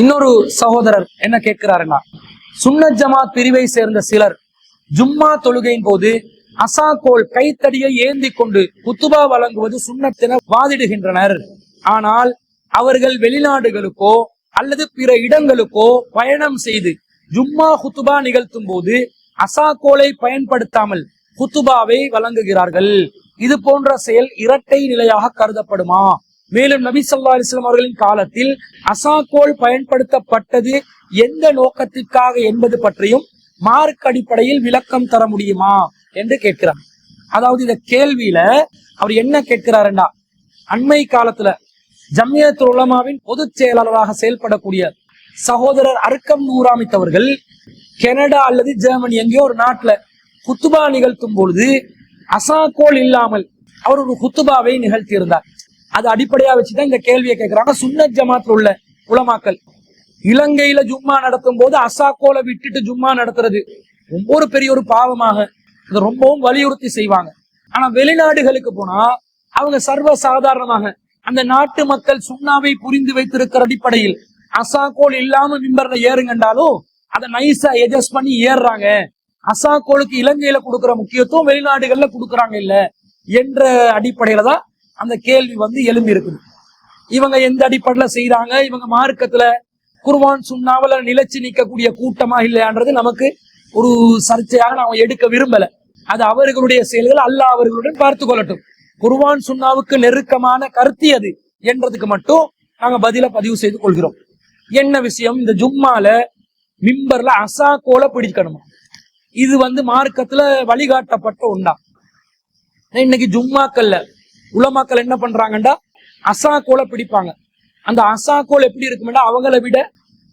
இன்னொரு சகோதரர் என்ன கேட்கிறாருன்னா சுன்னத் ஜமாத் பிரிவை சேர்ந்த சிலர் ஜும்மா தொழுகையின் போது அசாகோல் கைத்தடியை ஏந்தி கொண்டு குத்துபா வழங்குவது சுண்ணத்தின வாதிடுகின்றனர். ஆனால் அவர்கள் வெளிநாடுகளுக்கோ அல்லது பிற இடங்களுக்கோ பயணம் செய்து ஜும்மா குத்துபா நிகழ்த்தும் போது அசாகோலை பயன்படுத்தாமல் குத்துபாவை வழங்குகிறார்கள். இது போன்ற செயல் இரட்டை நிலையாக கருதப்படுமா? மேலும் நபி சொல்லா அலிஸ்லாம் அவர்களின் காலத்தில் அசாக்கோல் பயன்படுத்தப்பட்டது எந்த நோக்கத்திற்காக என்பது பற்றியும் மார்க் அடிப்படையில் விளக்கம் தர முடியுமா என்று கேட்கிறார். அதாவது இந்த கேள்வியில அவர் என்ன கேட்கிறாருண்டா அண்மை காலத்துல ஜம்மியத் உலமாவின் பொதுச் செயலாளராக செயல்படக்கூடிய சகோதரர் அர்க்கம் நூராமித் அவர்கள் கனடா அல்லது ஜெர்மனி எங்கேயோ ஒரு நாட்டுல குத்துபா நிகழ்த்தும் பொழுது அசாக்கோல் இல்லாமல் அவர் ஒரு குத்துபாவை நிகழ்த்தியிருந்தார். அது அடிப்படையா வச்சுதான் இந்த கேள்வியை கேட்கிறாங்க சுன்னத் ஜமாத்தில் உள்ள உலமாக்கல் இலங்கையில ஜும்மா நடத்தும் போது அசாக்கோலை விட்டுட்டு ஜும்மா நடத்துறது ரொம்ப ஒரு பெரிய ஒரு பாவமாக அதை ரொம்பவும் வலியுறுத்தி செய்வாங்க. ஆனா வெளிநாடுகளுக்கு போனா அவங்க சர்வ சாதாரணமாக அந்த நாட்டு மக்கள் சுண்ணாவை புரிந்து வைத்திருக்கிற அடிப்படையில் அசாக்கோல் இல்லாம மிம்பர்ல ஏறுங்கண்டாலும் அதை நைஸா எஜஸ்ட் பண்ணி ஏறுறாங்க. அசாக்கோலுக்கு இலங்கையில கொடுக்குற முக்கியத்துவம் வெளிநாடுகள்ல கொடுக்கறாங்க இல்ல என்ற அடிப்படையில தான் அந்த கேள்வி வந்து எழும்பி இருக்குது இவங்க எந்த அடிப்படையில செய்யறாங்க இவங்க மார்க்கத்துல குர்வான் சுண்ணாவில் நிலைச்சு நிற்கக்கூடிய கூட்டமா இல்லையான்றது நமக்கு ஒரு சர்ச்சையாக நாம எடுக்க விரும்பல. அது அவர்களுடைய செயல்கள் அல்ல அவர்களுடன் பார்த்து கொள்ளட்டும். குர்வான் சுண்ணாவுக்கு நெருக்கமான கருத்தி அது என்றதுக்கு மட்டும் நாங்க பதில பதிவு செய்து கொள்கிறோம். என்ன விஷயம்? இந்த ஜும்மால மிம்பர்ல அசா கோல பிடிக்கணுமா? இது வந்து மார்க்கத்துல வழிகாட்டப்பட்ட ஒன்றா. இன்னைக்கு ஜும்மாக்கள்ல உலமாக்கள் என்ன பண்றாங்கன்னா அசாக்கோலை பிடிப்பாங்க. அந்த அசாக்கோல் எப்படி இருக்கும்னா அவங்கள விட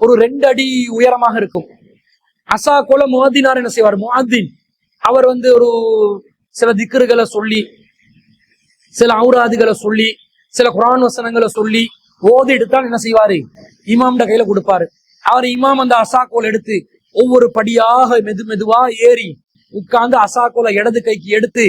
ஒரு ரெண்டு அடி உயரமாக இருக்கும். அசாக்கோல முஹத்தினார் என்ன செய்வார்? முஹத்தின். அவர் வந்து ஒரு சில திக்குறுகளை சொல்லி சில அவுராதுகளை சொல்லி சில குரான் வசனங்களை சொல்லி ஓதி எடுத்தால் என்ன செய்வாரு? இமாம்ட கையில கொடுப்பாரு. அவர் இமாம் அந்த அசாக்கோல் எடுத்து ஒவ்வொரு படியாக மெது மெதுவா ஏறி உட்கார்ந்து அசாக்கோலை இடது கைக்கு எடுத்து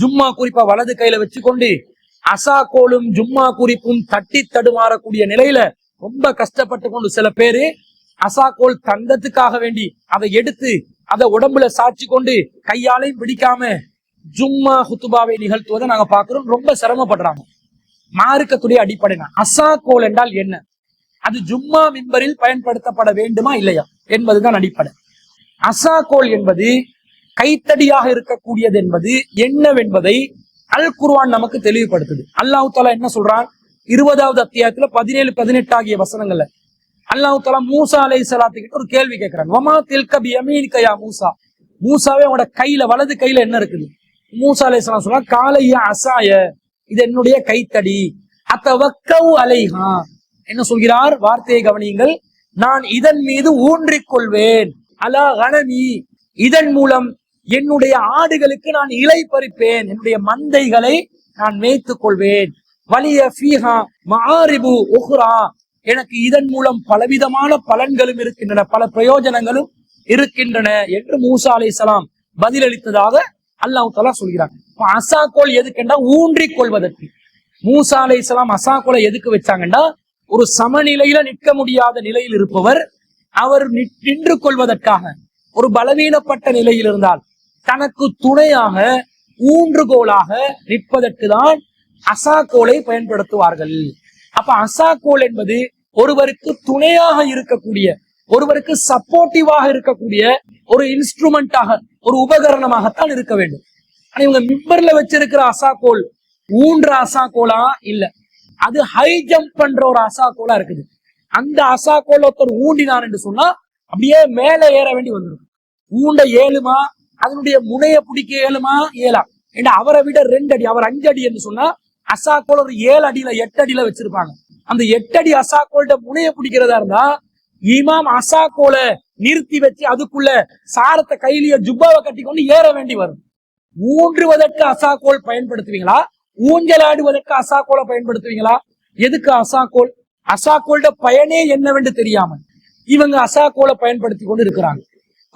ஜும்மா குறிப்பா வலது கையில வச்சுக்கொண்டு அசாக்கோலும் ஜும்மா குறிப்பும் தட்டி தடுமாறக்கூடிய நிலையில ரொம்ப கஷ்டப்பட்டு கொண்டு சில பேரு அசாக்கோல் தந்தத்துக்காக வேண்டி அதை எடுத்து அதை உடம்புல சாட்சி கொண்டு கையாலையும் பிடிக்காம ஜும்மா ஹுத்துபாவை நிகழ்த்துவதை நாங்க பாக்குறோம் ரொம்ப சிரமப்படுறாங்க. மார்க்கத்துடைய அடிப்படை அசாக்கோல் என்றால் என்ன? அது ஜும்மா மிம்பரில் பயன்படுத்தப்பட வேண்டுமா இல்லையா? என்பதுதான் அடிப்படை. அசாக்கோல் என்பது கைத்தடியாக இருக்கக்கூடியது என்பது என்னவென்பதை அல் குர்வான் நமக்கு தெளிவுபடுத்துது. அல்லாஹ் தாலா என்ன சொல்றான்? இருபதாவது அத்தியாயத்துல பதினேழு பதினெட்டு ஆகிய வசனங்கள்ல. அல்லாஹ் தாலா மூசா அலை சலாத்துக்கிட்ட ஒரு கேள்வி கேட்கிறான். வமா தில்க பி யமீனிக மூசா? மூசாவே அவனோட கையில வலது கையில என்ன இருக்குது? மூசா அலை சலாம் சொல்றான் காலைய அசாய? இது என்னுடைய கைத்தடி. அத்தவக்கவு அலைஹா? என்ன சொல்கிறார்? வார்த்தையை கவனியுங்கள். நான் இதன் மீது ஊன்றிக் கொள்வேன் அலா கணமி இதன் மூலம் என்னுடைய ஆடுகளுக்கு நான் இலை பறிப்பேன். என்னுடைய மந்தைகளை நான் மேய்த்துக் கொள்வேன். வலிய ஃபீஹா மாரிபு உஹ்ரா. எனக்கு இதன் மூலம் பலவிதமான பலன்களும் இருக்கின்றன. பல பிரயோஜனங்களும் இருக்கின்றன என்று மூசா சலாம் பதிலளித்ததாக அல்லாஹு தலா சொல்கிறார் அசாக்கோல் எதுக்குண்டா? ஊன்றிக் கொள்வதற்கு. மூசா அலைஹிஸ்ஸலாம் அசாக்கோலை எதுக்கு வச்சாங்கன்னா ஒரு சமநிலையில நிற்க முடியாத நிலையில் இருப்பவர் அவர் நின்று கொள்வதற்காக. ஒரு பலவீனப்பட்ட நிலையில் இருந்தால் தனக்கு துணையாக ஊன்றுகோலாக நிற்பதற்கு தான் அசாக்கோலை பயன்படுத்துவார்கள். அப்ப அசாக்கோல் என்பது ஒருவருக்கு துணையாக இருக்கக்கூடிய ஒருவருக்கு சப்போர்ட்டிவாக இருக்கக்கூடிய ஒரு இன்ஸ்ட்ருமெண்டாக ஒரு உபகரணமாகத்தான் இருக்க வேண்டும். ஆனா இவங்க மிம்பர்ல வச்சிருக்கிற அசாக்கோல் ஊன்ற அசாக்கோலா இல்ல. அது ஹை ஜம்ப் பண்ற ஒரு அசாக்கோலா இருக்குது. அந்த அசாக்கோல் ஒருத்தர் ஊண்டினார் என்று சொன்னா அப்படியே மேல ஏற வேண்டி வந்துடும் ஊண்ட ஏழுமா அதனுடைய முனைய பிடிக்க இயலுமா இயலாம் ஏன்னா அவரை விட ரெண்டு அடி அவர் அஞ்சு அடி என்று சொன்னா அசாக்கோல் ஒரு ஏழு அடியில எட்டு அடியில வச்சிருப்பாங்க. அந்த எட்டு அடி அசாக்கோல்ட முனைய பிடிக்கிறதா இருந்தா இமாம் அசாக்கோல நிறுத்தி வச்சு அதுக்குள்ள சாரத்தை கையிலேயே ஜுப்பாவை கட்டி கொண்டு ஏற வேண்டி வரும். ஊன்றுவதற்கு அசாக்கோல் பயன்படுத்துவீங்களா? ஊஞ்சலாடுவதற்கு அசாக்கோலை பயன்படுத்துவீங்களா? எதுக்கு அசாக்கோல்? அசாக்கோல்ட பயனே என்னவென்று தெரியாம இவங்க அசாக்கோலை பயன்படுத்தி கொண்டு இருக்கிறாங்க.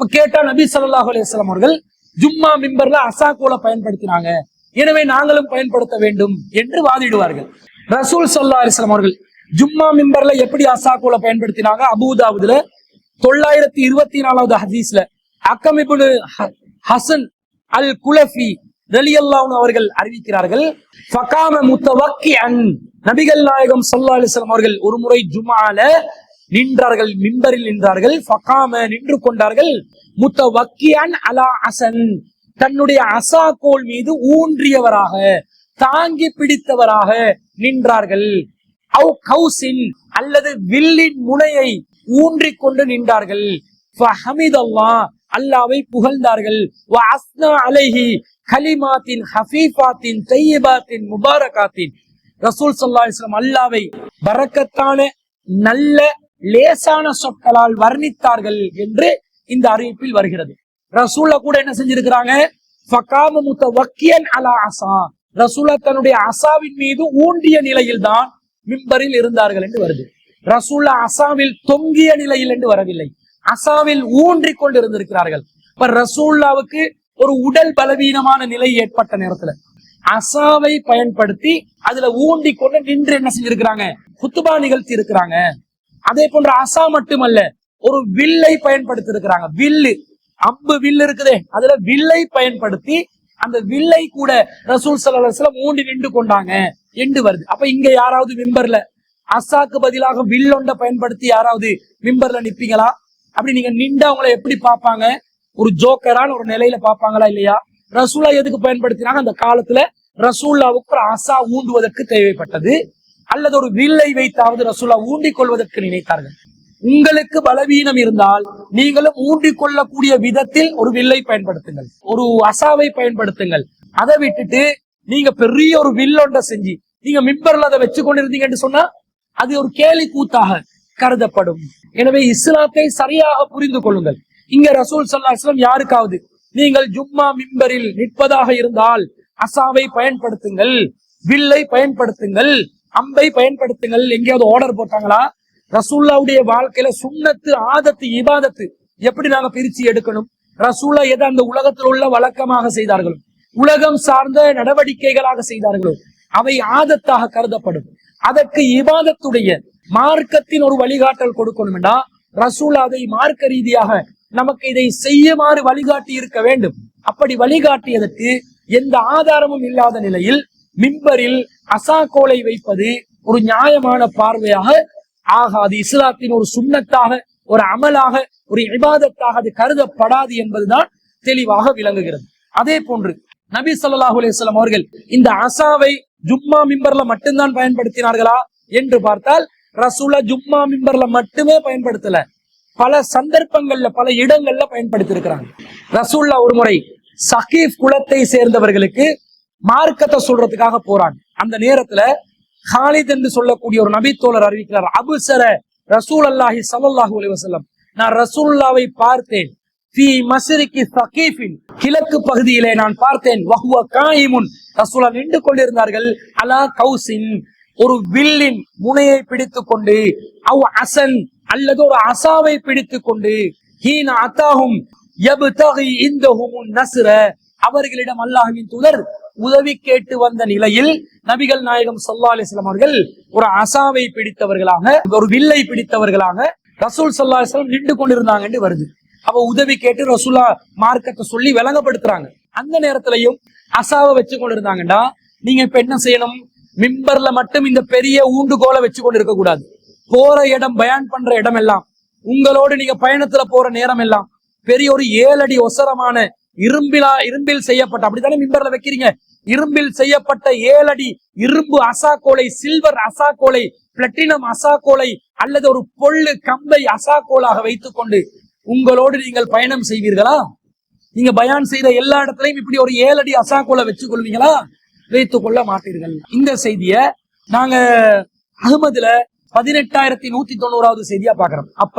இப்ப கேட்டா நபி ஸல்லல்லாஹு அலிஸ்லாம் அவர்கள் ஜும்மா மிம்பர்ல அசாக்கோல பயன்படுத்தினாங்க. எனவே நாங்களும் பயன்படுத்த வேண்டும் என்று வாதிடுவார்கள். ரசூல் சல்லா அலிஸ்லாம் அவர்கள் ஜும்மா மிம்பர்ல எப்படி அசாக்கோல பயன்படுத்தினாங்க? அபூதாவுதுல தொள்ளாயிரத்தி இருபத்தி நாலாவது ஹதீஸ்ல அக்கமிபுல் ஹசன் அல் குலஃபி ரலியல்லாஹு அவர்கள் அறிவிக்கிறார்கள் ஃபகாம முத்தவக்கி அன் நபிகள் நாயகம் ஸல்லல்லாஹு அலிஸ்லாம் அவர்கள் ஒரு முறை ஜுமால நின்றார்கள் மின்பரில் நின்றார்கள். ஃபகாம நின்று கொண்டார்கள். முத்த வக்கியான் அலா அசன். தன்னுடைய அசாக்கோல் மீது ஊன்றியவராக தாங்கி பிடித்தவராக நின்றார்கள். அவ் கௌசின் அல்லது வில்லின் முனையை ஊன்றி கொண்டு நின்றார்கள். ஃபஹமிதல்லா அல்லாவை புகழ்ந்தார்கள். வ அஸ்னா அலைஹி கலிமாத்தின் ஹஃபீஃபாத்தின் தையபாத்தின் முபாரகாத்தின். ரசூல் சல்லா இஸ்லாம் அல்லாவை பறக்கத்தான நல்ல லேசான சொற்களால் வர்ணித்தார்கள் என்று இந்த அறிவிப்பில் வருகிறது. ரசூல கூட என்ன செஞ்சிருக்கிறாங்க? முத்த வக்கியன் அலா அசா. ரசூலா தன்னுடைய அசாவின் மீது ஊண்டிய நிலையில் தான் மிம்பரில் இருந்தார்கள் என்று வருது. ரசூல்லா அசாவில் தொங்கிய நிலையில் என்று வரவில்லை. அசாவில் ஊன்றி கொண்டு இருந்திருக்கிறார்கள் இப்ப ரசூல்லாவுக்கு ஒரு உடல் பலவீனமான நிலை ஏற்பட்ட நேரத்துல அசாவை பயன்படுத்தி அதுல ஊண்டி கொண்டு நின்று என்ன செஞ்சிருக்கிறாங்க? குத்துபா நிகழ்த்தி இருக்கிறாங்க அதே போன்ற அசா மட்டுமல்ல ஒரு வில்லை பயன்படுத்தி இருக்கிறாங்க வில்லு. அம்பு வில்லு இருக்குதே. அதுல வில்லை பயன்படுத்தி அந்த வில்லை கூட ரசூல் சல்லாஹ் ஊண்டி நின்று கொண்டாங்க. என்று வருது. அப்ப இங்க யாராவது மிம்பர்ல அசாக்கு பதிலாக வில்லொண்ட பயன்படுத்தி யாராவது மிம்பர்ல நிப்பீங்களா? அப்படி நீங்க நின்று அவங்கள எப்படி பார்ப்பாங்க? ஒரு ஜோக்கரான ஒரு நிலையில பார்ப்பாங்களா இல்லையா? ரசூலா எதுக்கு பயன்படுத்தினாங்க? அந்த காலத்துல ரசூல்லாவுக்கு அசா ஊண்டுவதற்கு தேவைப்பட்டது. அல்லது ஒரு வில்லை வைத்தாவது ரசூலா ஊண்டிக் கொள்வதற்கு நினைத்தார்கள். உங்களுக்கு பலவீனம் இருந்தால் நீங்களும் ஊண்டிக் கொள்ளக்கூடிய விதத்தில் ஒரு வில்லை பயன்படுத்துங்கள். ஒரு அசாவை பயன்படுத்துங்கள். அதை விட்டுட்டு நீங்க பெரிய ஒரு வில்லொண்ட செஞ்சு நீங்க மிம்பர்ல அதை வச்சு கொண்டிருந்தீங்கன்னு சொன்னா அது ஒரு கேலி கூத்தாக கருதப்படும். எனவே இஸ்லாத்தை சரியாக புரிந்து கொள்ளுங்கள். இங்க ரசூல் சல்லா இஸ்லாம் யாருக்காவது நீங்கள் ஜும்மா மிம்பரில் நிற்பதாக இருந்தால் அசாவை பயன்படுத்துங்கள் வில்லை பயன்படுத்துங்கள். அம்பை பயன்படுத்துங்கள். எங்கேயாவது ஆர்டர் போட்டாங்களா? ரசூல்லாவுடைய வாழ்க்கையில சுண்ணத்து ஆதத்து இபாதத்து எப்படி நாங்க பிரிச்சு எடுக்கணும்? ரசூல்லா எதை அந்த உலகத்தில் உள்ள வழக்கமாக செய்தார்களோ? உலகம் சார்ந்த நடவடிக்கைகளாக செய்தார்களோ? அவை ஆதத்தாக கருதப்படும். அதற்கு இபாதத்துடைய மார்க்கத்தின் ஒரு வழிகாட்டல் கொடுக்கணும்டா. ரசூலா அதை மார்க்க ரீதியாக நமக்கு இதை செய்யுமாறு வழிகாட்டி இருக்க வேண்டும். அப்படி வழிகாட்டியதற்கு எந்த ஆதாரமும் இல்லாத நிலையில் மிம்பரில் அசாக்கோலை வைப்பது ஒரு நியாயமான பார்வையாக ஆகாது. இஸ்லாத்தின் ஒரு சுண்ணத்தாக ஒரு அமலாக ஒரு இபாதத்தாக அது கருதப்படாது என்பதுதான் தெளிவாக விளங்குகிறது. அதே போன்று நபி ஸல்லல்லாஹு அலிஸ்லாம் அவர்கள் இந்த அசாவை ஜும்மா மிம்பர்ல மட்டும்தான் பயன்படுத்தினார்களா என்று பார்த்தால் ரசூலா ஜும்மா மிம்பர்ல மட்டுமே பயன்படுத்தல. பல சந்தர்ப்பங்கள்ல பல இடங்கள்ல பயன்படுத்தி இருக்கிறாங்க ரசூல்லா ஒரு முறை சகீப் குலத்தை சேர்ந்தவர்களுக்கு மார்க்கத்தை சொல்றதுக்காக போறாங்க. அந்த நேரத்துல ஹாலித் என்று சொல்லக்கூடிய ஒரு நபித்தோழர் அறிவிக்கிறார் அபுசர ரசூல் அல்லாஹி ஸல்லல்லாஹு அலைஹி வஸல்லம் நான் ரசூல்லாவை பார்த்தேன். கிழக்கு பகுதியிலே நான் பார்த்தேன். காயிமுன். ரசூலா நின்று கொண்டிருந்தார்கள். அலா கௌசின் ஒரு வில்லின் முனையை பிடித்து கொண்டு அவ் அசன் அல்லது ஒரு அசாவை பிடித்துக் கொண்டு ஹீன அத்தாகும் யப்தகி இந்தஹும் நசுர அவர்களிடம் அல்லாஹ்வின் தூதர் உதவி கேட்டு வந்த நிலையில் நபிகள் நாயகம் சல்லா அலிஸ்லாம் அவர்கள் ஒரு அசாவை பிடித்தவர்களாக ஒரு வில்லை பிடித்தவர்களாக ரசூல் சல்லா அலிஸ்லாம் நின்று கொண்டிருந்தாங்க என்று வருது. அவ உதவி கேட்டு ரசூலா மார்க்கத்தை சொல்லி விளங்கப்படுத்துறாங்க. அந்த நேரத்திலையும் அசாவை வச்சு கொண்டிருந்தாங்கடா நீங்க இப்ப என்ன செய்யணும்? மிம்பர்ல மட்டும் இந்த பெரிய ஊண்டுகோலை வச்சு கொண்டு இருக்க கூடாது. போற இடம் பயான் பண்ற இடம் எல்லாம் உங்களோடு நீங்க பயணத்துல போற நேரம் எல்லாம் பெரிய ஒரு ஏழடி ஒசரமான இரும்பிலா இரும்பில் செய்யப்பட்ட அப்படித்தானே மிம்பர்ல வைக்கிறீங்க? இரும்பில் செய்யப்பட்ட ஏழடி இரும்பு அசாக்கோலை சில்வர் அசாக்கோலை பிளட்டினம் அசாக்கோலை அல்லது ஒரு பொள்ளு கம்பை அசாக்கோலாக வைத்துக்கொண்டு உங்களோடு நீங்கள் பயணம் செய்வீர்களா? நீங்க பயான் செய்த எல்லா இடத்துலயும் இப்படி ஒரு ஏழடி அசாக்கோலை வச்சுக் கொள்வீங்களா வைத்துக் கொள்ள மாட்டீர்கள். இந்த செய்திய நாங்க அகமதுல பதினெட்டாயிரத்தி நூத்தி தொண்ணூறாவது செய்தியா பாக்குறோம் அப்ப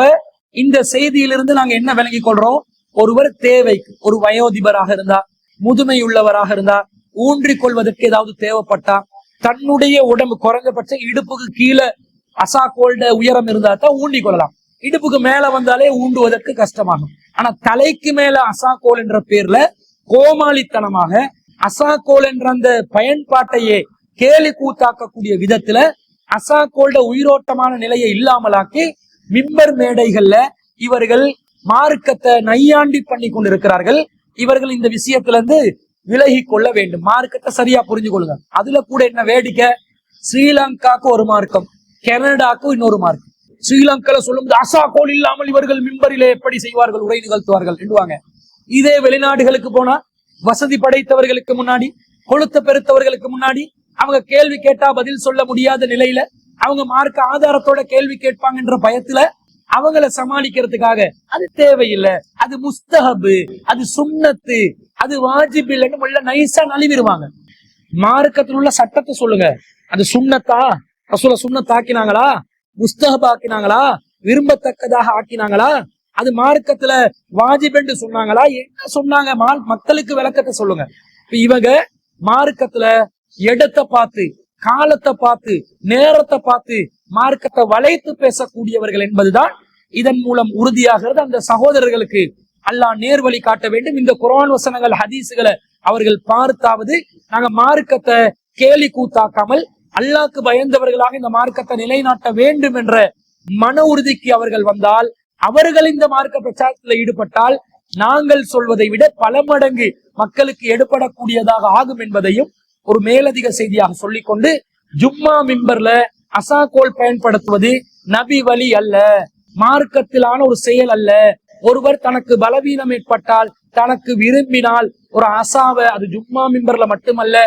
இந்த செய்தியிலிருந்து நாங்க என்ன விளங்கிக் கொள்றோம்? ஒருவர் தேவைக்கு ஒரு வயோதிபராக இருந்தா முதுமை உள்ளவராக இருந்தா ஊன்றிக் கொள்வதற்கு ஏதாவது தேவைப்பட்டா தன்னுடைய உடம்பு குறைஞ்சபட்ச இடுப்புக்கு கீழே அசாக்கோல்ட உயரம் இருந்தா தான் ஊண்டிக் கொள்ளலாம் இடுப்புக்கு மேல வந்தாலே ஊண்டுவதற்கு கஷ்டமாகும். ஆனா தலைக்கு மேல அசாக்கோல் என்ற பேர்ல கோமாளித்தனமாக அசாக்கோல் என்ற அந்த பயன்பாட்டையே கேலி கூத்தாக்கக்கூடிய விதத்துல அசாக்கோல்ட உயிரோட்டமான நிலையை இல்லாமலாக்கி மிம்பர் மேடைகள்ல இவர்கள் மார்க்கத்தை நையாண்டி பண்ணி கொண்டிருக்கிறார்கள். இவர்கள் இந்த விஷயத்துல இருந்து விலகி கொள்ள வேண்டும். மார்க்கத்தை சரியா புரிஞ்சு கொள்ளுங்க. அதுல கூட என்ன வேடிக்கை? ஸ்ரீலங்காக்கு ஒரு மார்க்கம். கனடாக்கு இன்னொரு மார்க்கம். ஸ்ரீலங்கால சொல்லும்போது அசாக்கோல் இல்லாமல் இவர்கள் மிம்பரிலே எப்படி செய்வார்கள்? உரை நிகழ்த்துவார்கள். என்றுவாங்க இதே வெளிநாடுகளுக்கு போனா வசதி படைத்தவர்களுக்கு முன்னாடி கொளுத்த பெருத்தவர்களுக்கு முன்னாடி அவங்க கேள்வி கேட்டா பதில் சொல்ல முடியாத நிலையில அவங்க மார்க்க ஆதாரத்தோட கேள்வி கேட்பாங்கன்ற பயத்துல அவங்கள சமாளிக்கிறதுக்காக. அது தேவையில்லை. அது முஸ்தஹபு அது சுண்ணத்து அது வாஜிப் இல்லைன்னு உள்ள நைஸா நழுவிடுவாங்க. மார்க்கத்தில் உள்ள சட்டத்தை சொல்லுங்க. அது சுண்ணத்தா ரசூல சுண்ணத் ஆக்கினாங்களா? முஸ்தஹப் ஆக்கினாங்களா? விரும்பத்தக்கதாக ஆக்கினாங்களா? அது மார்க்கத்துல வாஜிப் என்று சொன்னாங்களா? என்ன சொன்னாங்க? மா- மக்களுக்கு விளக்கத்தை சொல்லுங்க. இப்ப இவங்க மார்க்கத்துல இடத்தை பார்த்து காலத்தை பார்த்து நேரத்தை பார்த்து மார்க்கத்தை வளைத்து பேசக்கூடியவர்கள் என்பதுதான் இதன் மூலம் உறுதியாகிறது. அந்த சகோதரர்களுக்கு அல்லாஹ் நேர்வழி காட்ட வேண்டும். இந்த குரான் வசனங்கள் ஹதீஸுகளை அவர்கள் பார்த்தாவது நாங்க மார்க்கத்தை கேலி கூத்தாக்காமல் அல்லாக்கு பயந்தவர்களாக இந்த மார்க்கத்தை நிலைநாட்ட வேண்டும் என்ற மன உறுதிக்கு அவர்கள் வந்தால் அவர்கள் இந்த மார்க்க பிரச்சாரத்தில் ஈடுபட்டால் நாங்கள் சொல்வதை விட பல மடங்கு மக்களுக்கு எடுபடக்கூடியதாக ஆகும் என்பதையும் ஒரு மேலதிக செய்தியாக சொல்லிக்கொண்டு ஜும்மா மிம்பர்ல அசாக்கோல் பயன்படுத்துவது நபி வழி அல்ல. மார்க்கத்திலான ஒரு செயல் அல்ல. ஒருவர் தனக்கு பலவீனம் ஏற்பட்டால் தனக்கு விரும்பினால் ஒரு அசாவை அது ஜும்மா மிம்பர்ல மட்டுமல்ல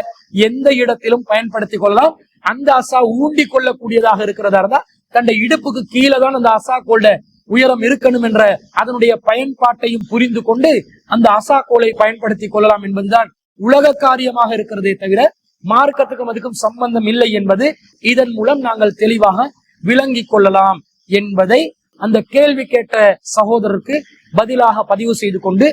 எந்த இடத்திலும் பயன்படுத்திக் கொள்ளலாம். அந்த அசா ஊண்டி கொள்ளக்கூடியதாக இருக்கிறதா இருந்தா தன்னுடைய இடுப்புக்கு கீழே தான் அந்த அசா கோல்ட உயரம் இருக்கணும் என்ற அதனுடைய பயன்பாட்டையும் புரிந்து கொண்டு அந்த அசா கோலை பயன்படுத்திக் கொள்ளலாம் என்பதுதான் உலக காரியமாக இருக்கிறதே தவிர மார்க்கத்துக்கும் அதுக்கும் சம்பந்தம் இல்லை என்பது இதன் மூலம் நாங்கள் தெளிவாக விளங்கிக் கொள்ளலாம் என்பதை அந்த கேள்வி கேட்ட சகோதரருக்கு பதிலாக பதிவு செய்து கொண்டு